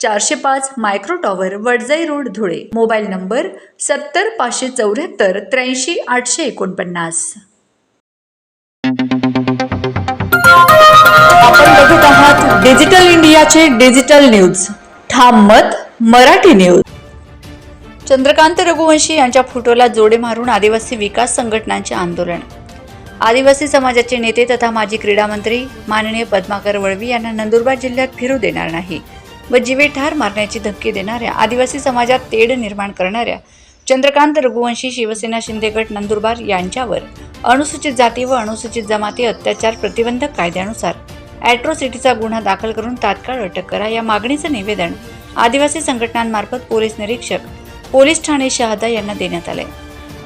चारशे पाच micro tower Wadjai road Dhule. Mobile number सत्तर पाचशे चौऱ्याहत्तर त्र्याऐंशी आठशे एकोणपन्नास. आपण बघत आहात डिजिटल इंडियाचे डिजिटल न्यूज. ठाम मत मराठी न्यूज. चंद्रकांत रघुवंशी यांच्या फोटोला जोडे मारून आदिवासी विकास संघटनांचे आंदोलन. आदिवासी समाजाचे नेते तथा माजी क्रीडा मंत्री माननीय पद्माकर वळवी यांना नंदुरबार जिल्ह्यात फिरू देणार नाही. व जीवे ठार मारण्याची धमकी देणाऱ्या आदिवासी समाजात तेढ निर्माण करणाऱ्या चंद्रकांत रघुवंशी शिवसेना शिंदे गट नंदुरबार यांच्यावर अनुसूचित जाती व अनुसूचित जमाती अत्याचार प्रतिबंधक कायद्यानुसार ॲट्रोसिटीचा गुन्हा दाखल करून तात्काळ अटक करा या मागणीचं निवेदन आदिवासी संघटनांमार्फत पोलीस निरीक्षक पोलीस ठाणे शहादा यांना देण्यात आले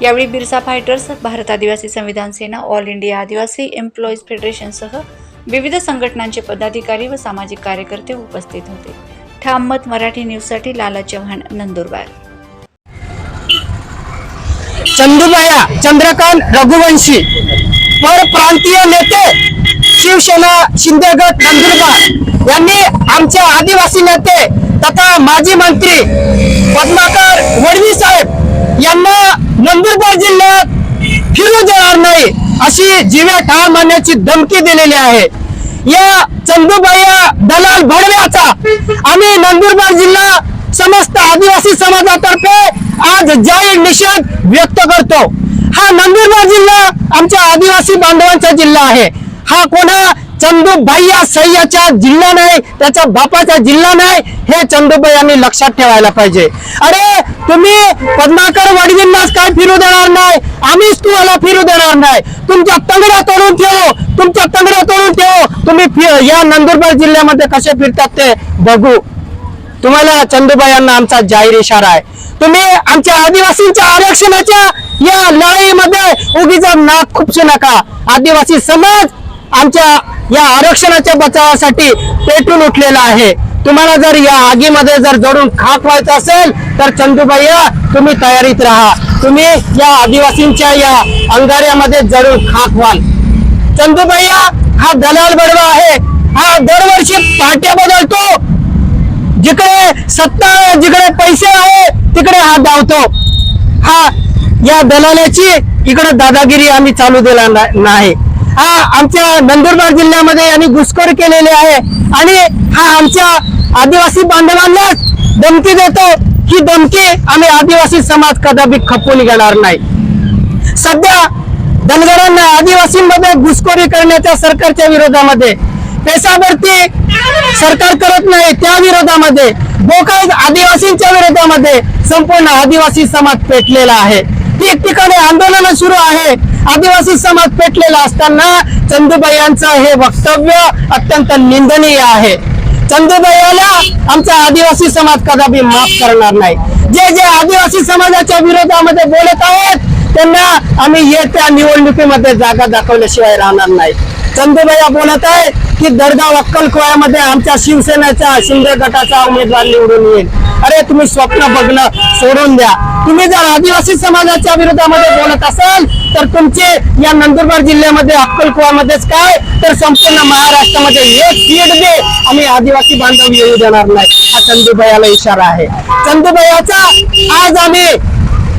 यावेळी Birsa fighters Bharat Adivasi Samvidhan Sena all India Adivasi employees फेडरेशनसह विविध संघटनांचे पदाधिकारी व सामाजिक कार्यकर्ते उपस्थित होते. ठाम मत मराठी न्यूजसाठी लाला चव्हाण नंदुरबार. चंदुबाया चंद्रकांत रघुवंशी परप्रांतीय नेते शिवसेना शिंदे गट नंदुरबार. यांनी आमच्या आदिवासी नेते तथा माजी मंत्री पद्माकर वडवी साहेब यांना नंदुरबार जिल्ह्यात फिरू देणार नाही अशी जीव्या ठार मारण्याची धमकी दिलेली आहे. या चंदुबाया दलाल भडव्याचा. आम्ही नंदुरबार जिल्हा समस्त आदिवासी समाजातर्फे आज जाहीर निषेध व्यक्त करतो. हा नंदुरबार जिल्हा आमच्या आदिवासी बांधवांचा जिल्हा आहे. हा कोणा चंदूबाईया सह्याचा जिल्हा नाही त्याच्या बापाचा जिल्हा नाही हे चंदूबाई लक्षात ठेवायला पाहिजे. अरे तुम्ही पद्माकर वडवींनाच काय फिरू देणार नाही? आम्हीच तुम्हाला फिरू देणार नाही. तुमच्या तंगड्या तोडून ठेवू. तुमच्या तंगड्या तोडून तुम्ही या नंदुरबार जिल्ह्यामध्ये कसे फिरतात ते बघू. तुम्हाला चंदुबाई यांना आमचा जाहीर इशारा आहे. तुम्ही आमच्या आदिवासींच्या आरक्षणाच्या या लढाईमध्ये उगीच नाक खुपसू नका. आदिवासी समाज आमच्या या आरक्षणाच्या बचावासाठी पेटून उठलेला आहे. तुम्हाला जर या आगीमध्ये जर जोडून खाक व्हायचं असेल तर चंदुबाईया तुम्ही तयारीत राहा. तुम्ही या आदिवासींच्या या अंगाऱ्यामध्ये जरूर खाक व्हाल. चंदुबाईया हा दलाल बडवा आहे. हा दरवर्षी पाट्या बदलतो. जिकडे सत्ता आहे जिकडे पैसे आहे तिकडे हा धावतो. हा या दलालाची इकडे दादागिरी आम्ही चालू दिला नाही. हा आमच्या नंदुरबार जिल्ह्यामध्ये यांनी घुसखोर केलेले आहे. आणि हा आमच्या आदिवासी बांधवांनाच धमकी देतो. ही धमकी आम्ही आदिवासी समाज कदापि खपून घेणार नाही. सध्या धनगरांना आदिवासींमध्ये घुसखोरी करण्याच्या सरकारच्या विरोधामध्ये. पेशावरती सरकार करत नाही त्या विरोधामध्ये. बोकाळ आदिवासींच्या विरोधामध्ये संपूर्ण आदिवासी समाज पेटलेला आहे. ठिकठिकाणी आंदोलन सुरू आहे. आदिवासी समाज पेटलेला असताना चंदूबाई यांचं हे वक्तव्य अत्यंत निंदनीय आहे. चंदूबाईला आमचा आदिवासी समाज कदापि माफ करणार नाही. जे जे आदिवासी समाजाच्या विरोधामध्ये बोलत आहेत त्यांना आम्ही येत्या निवडणुकीमध्ये जागा दाखवल्याशिवाय राहणार नाही. चंदुबाया बोलत आहे की दडगाव अक्कलकोयामध्ये आमच्या शिवसेनेचा शिंदे गटाचा उमेदवार निवडून येईल. अरे तुम्ही स्वप्न बघणं सोडून द्या. तुम्ही जर आदिवासी समाजाच्या विरोधामध्ये बोलत असाल तर तुमचे या नंदुरबार जिल्ह्यामध्ये अक्कलकोयामध्येच काय? तर संपूर्ण महाराष्ट्रामध्ये एक सीट दे. आम्ही आदिवासी बांधव येऊ देणार नाही. हा चंदूबयाला इशारा आहे. चंदूबयाचा आज आम्ही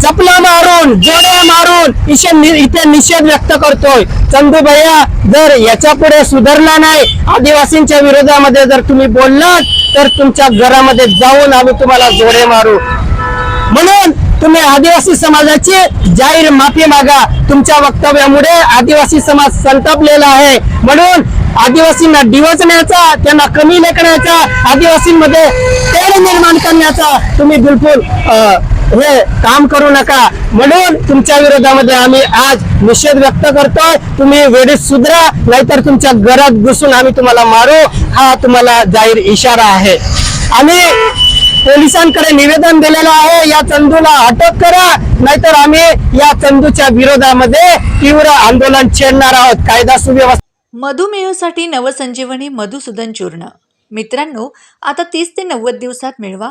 चपला मारून जोड्या मारून इशे नि- इथे निषेध व्यक्त करतोय. चंदूभैया जर याच्यापुढे सुधारला नाही आदिवासींच्या विरोधामध्ये जर तुम्ही बोललात तर तुमच्या घरामध्ये जाऊन आम्ही तुम्हाला जोडे मारू. म्हणून तुम्ही आदिवासी समाजाची जाहीर माफी मागा. तुमच्या वक्तव्यामुळे आदिवासी समाज संतापलेला आहे. म्हणून आदिवासींना डिवचण्याचा त्यांना कमी लेखण्याचा आदिवासींमध्ये तेढ निर्माण करण्याचा तुम्ही बिलकुल हे काम करू नका. म्हणून तुमच्या विरोधामध्ये आम्ही आज निषेध व्यक्त करतोय. तुम्ही वेळेत सुधरा नाहीतर तुमच्या घरात घुसून आम्ही तुम्हाला मारू. हा तुम्हाला जाहीर इशारा आहे. आम्ही पोलिसांकडे निवेदन दिलेलं आहे. या चंदूला अटक करा. नाहीतर आम्ही या चंदूच्या विरोधामध्ये तीव्र आंदोलन छेडणार आहोत. कायदा सुव्यवस्था मधुमेहसाठी नवसंजीवनी मधुसूदन चूर्ण. मित्रांनो आता तीस ते नव्वद दिवसात मिळवा.